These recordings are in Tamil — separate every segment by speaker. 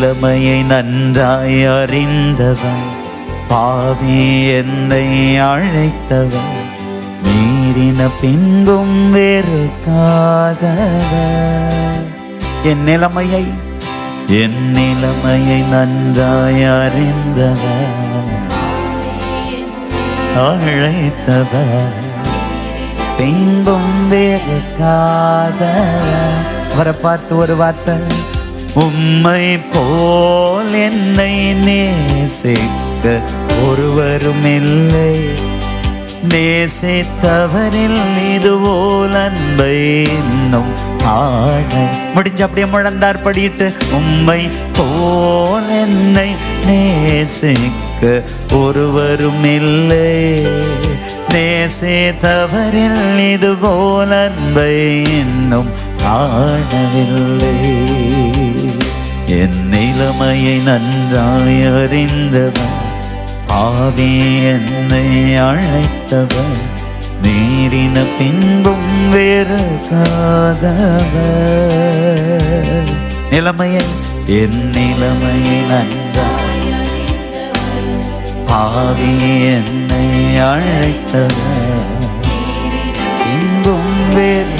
Speaker 1: நிலைமையை நன்றாய் அறிந்தவன் பாவி என்னை அழைத்தவன் மீறின பின்பும் வெறுக்காதவர் என் நிலைமையை என் நிலைமையை நன்றாய் அறிந்தவர் அழைத்தவர் பின்பும் வெறுக்காதவர் அவரை பார்த்து ஒரு வார்த்தை உம்மை போல் என்னை நேசிக்க ஒருவரும் இல்லை. நேசித்தவரில் இது போல் அன்பை இன்னும் ஆட முடிஞ்ச அப்படியே முழந்தார் படிட்டு உம்மை போல் என்னை நேசிக்க ஒருவரும் இல்லை. நேசித்தவரில் இது போல் அன்பை இன்னும் காணவில்லை என் நிலைமையை நன்றாய் அறிந்தவர் ஆவே என்னை அழைத்தவர் நீரின பின்பும் வேறு நிலைமையை என் நிலைமையை நன்றாய் ஆவே என்னை அழைத்தவர் பின்பும் வேறு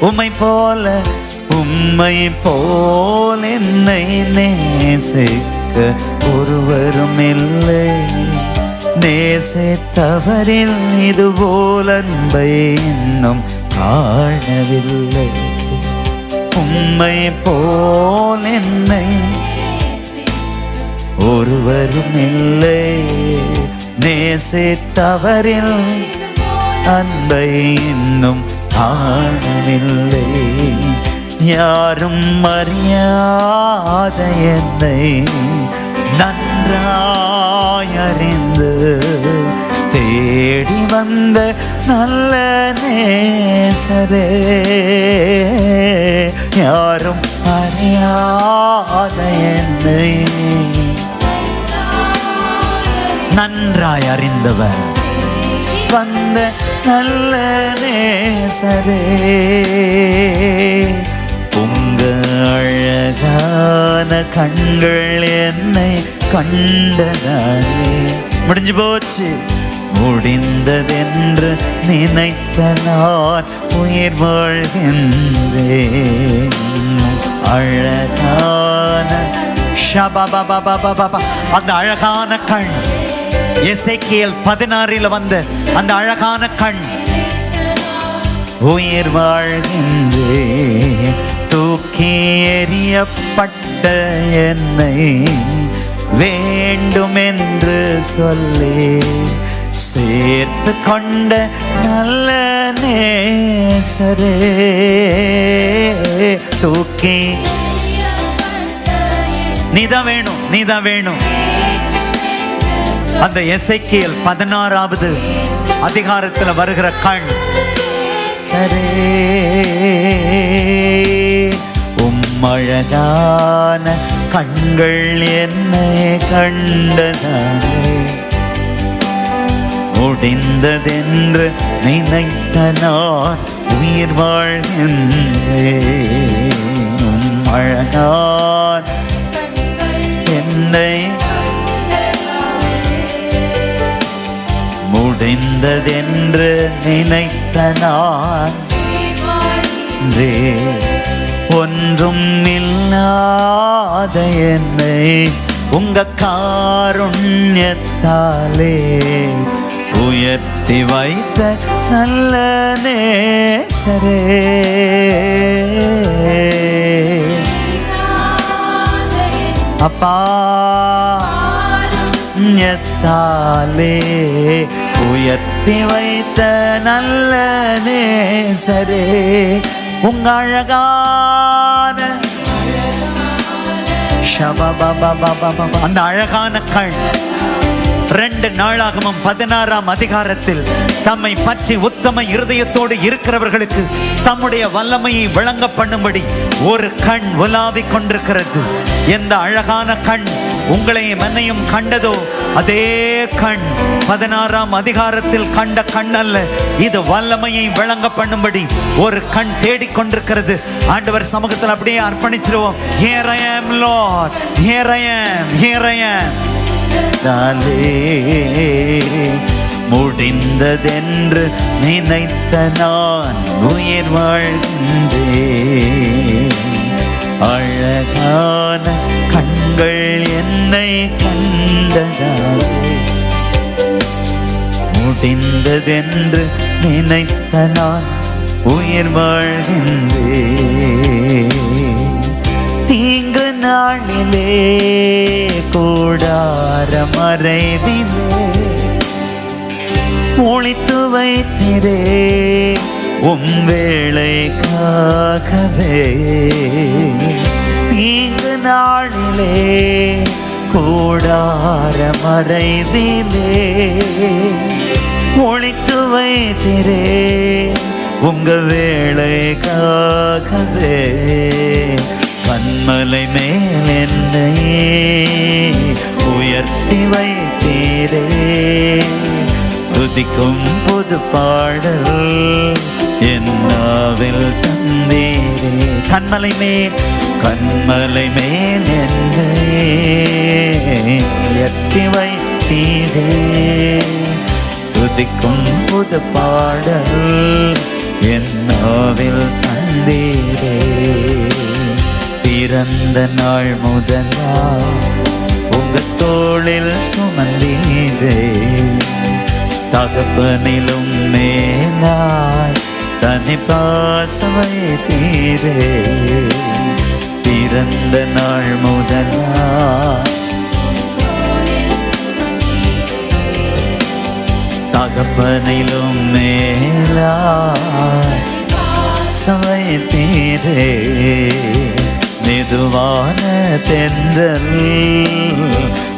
Speaker 1: உமை போல உம்மை போல் என்னை நேசிக்க ஒருவரும் இல்லை. நேசித்தவரில் இது போல் அன்பை இன்னும் காணவில்லை. உம்மை போல் என்னை ஒருவரும் இல்லை. நேசித்தவரில் அன்பை இன்னும் காணவில்லை. யாரும் அறியாத என்னை நன்றாயறிந்து தேடி வந்த நல்ல நேசரே. யாரும் அறியாத என்னை நன்றாய் அறிந்தவர். வந்த நல்ல நேசரே. அழகான கண்கள் என்னை கண்டதாலே முடிஞ்சு போச்சு. முடிந்ததென்று நினைத்த நான் உயிர் வாழ்கின்றேன். அழகான அந்த அழகான கண். இசைக்கியல் பதினாறில் வந்த அந்த அழகான கண். உயிர் வாழ்கின்றேன். தூக்கி எறியப்பட்ட என்னை வேண்டுமென்று சொல்லி சேர்த்து கொண்ட நல்ல நேசரே. தூக்கி நீதான் வேணும் நீதான் வேணும். அந்த எசைக்கியல் பதினாறாவது அதிகாரத்தில் வருகிற கண். சரே. அழகான கண்கள் என்னை கண்டதானே முடிந்ததென்று நினைத்த நான் உயிர் வாழ்கின்றேன். அழகான என்னை முடிந்ததென்று நினைத்த நான். இன்றே. ஒன்றும் இல்லாத என்னை உங்க காருண்யத்தாலே உயர்த்தி வைத்த நல்ல நேசரே. அப்பா ஞத்தாலே உயர்த்தி வைத்த நல்ல நேசரே. உங்க அழகா அந்த அழகான கண். ரெண்டு நாளாகவும் பதினாறாம் அதிகாரத்தில் தம்மை பற்றி உத்தம இருதயத்தோடு இருக்கிறவர்களுக்கு தம்முடைய வல்லமையை விளங்க பண்ணும்படி ஒரு கண் உலாவிக் கொண்டிருக்கிறது எந்த அழகான கண் உங்களையும் என்னையும் கண்டதோ அதே கண் பதினாறாம் அதிகாரத்தில் கண்ட கண் அல்ல இது வல்லமையை விளங்க பண்ணும்படி ஒரு கண் தேடிக்கொண்டிருக்கிறது ஆண்டவர் சமூகத்தில் அப்படியே அர்ப்பணிச்சிருவோம் Here I am, Lord. Here I am. Here I am. நினைத்தாலே முடிந்ததென்று நினைத்த நான் உயிர் வாழ்கின்றேன். அழகான கண்கள் என்னை கண்டதாலே முடிந்ததென்று நினைத்த நான் உயிர் வாழ்கின்றேன். நாளிலே கூடார மறைவிலே ஒழித்து வைத்திரே உம் வேளைக்காகவே தீங்கு நாளிலே கூடார மறைவிலே ஒழித்து வைத்திரே உங்க வேளைக்காகவே கண்மலை மேல் என்னை உயர்த்தி வைத்தீரே. துதிக்கும் புது பாடல் என்னாவில் தந்தீரே. கண்மலை மேல் கண்மலை மேல் என்னை உயர்த்தி வைத்தீரே. துதிக்கும் புது பாடல் என்னாவில் தந்தீரே. பிறந்த நாள் முதல் நாள் உங்க தோளில் சுமந்தீரே. தகப்பனிலும் மேலாய் தனி பாசமை தீரே. பிறந்த நாள் முதல் தகப்பனிலும் மேலாய் சமை தீரே. மெதுவான தென்றல்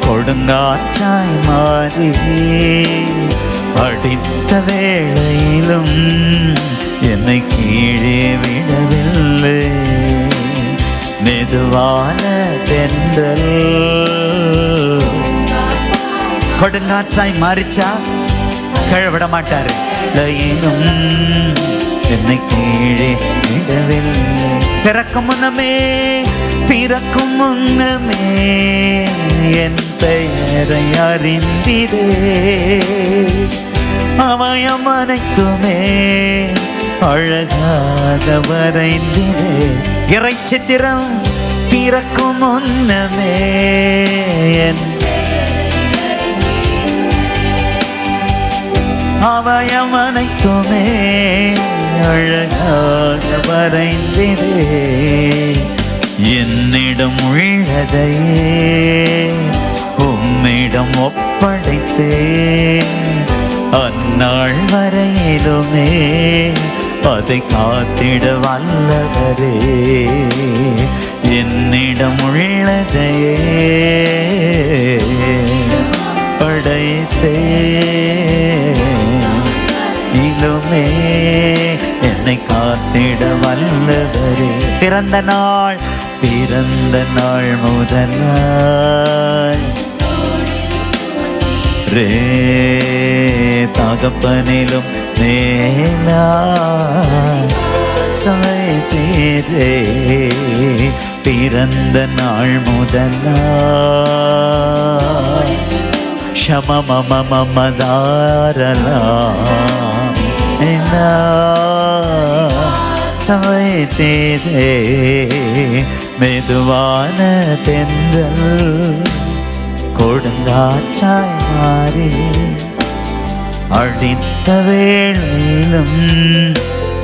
Speaker 1: கொடுங்காற்றாய் மாறி அடித்த வேளையிலும் என்னை கீழே விடவில்லை. மெதுவான தென்றல் கொடுங்காற்றாய் மாறிச்சா? கழவிட மாட்டாரு. என்னை கீழே விடவில்லை. பிறக்கும் முன்னமே பிறக்கும் முன்னமே என் பெயரை அறிந்திடே. அவயம் அனைத்துமே அழகாக வரைந்திடே இறைச்சித்திரம் பிறக்கும் முன்னமே என் அவயம் அனைத்துமே அழகாக வரைந்திடே. என்னிடம் உள்ளதையே உம்மிடம் ஒப்படைத்தே. அந்நாள் வரையிலுமே அதை காத்திட வல்லவரே. என்னிடம் உள்ளதையே படைத்தே. இலுமே என்னை காத்திட வல்லவரே. பிறந்த நாள் பிறந்த நாள் முதல் ரே தகப்பனிலும் மேலா சமைத்தீரே பிறந்த நாள் முதல் மமதாரலா என்ன சமைத்தீரே மெதுவான தென்றல் கொடுங்காற்றாய் மாறி அழித்த வேளையிலும்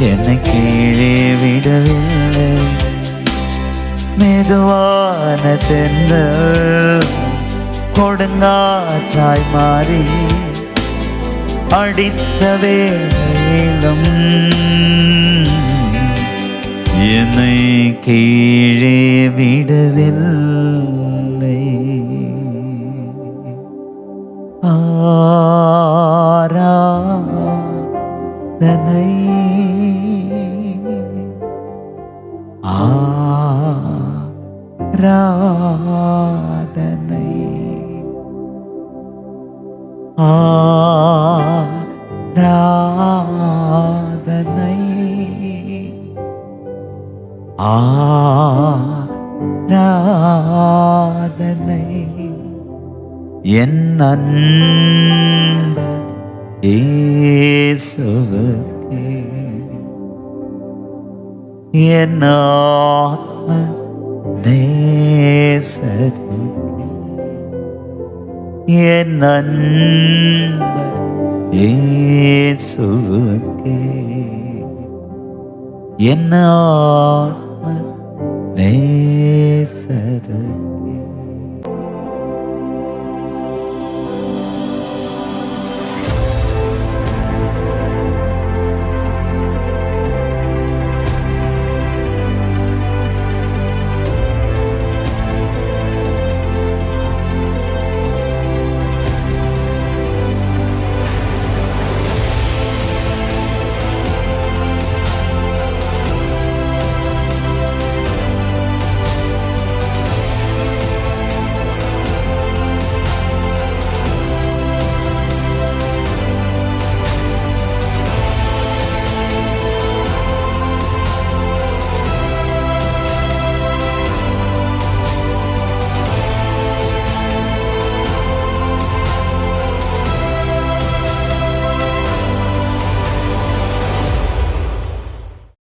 Speaker 1: என்னை கீழே விடவில்லை மெதுவான தென்றல் கொடுங்காற்றாய் மாறி அடித்த வேளையிலும் என்னை கீழே விடவில்லை ஆ ஆராதனை ஆராதனை. என் அன்பர் இயேசுவுக்கே. என் ஆத்ம நேசருக்கே. என் அன்பர் இயேசுவுக்கே. என் ஆத்ம நேசருக்கே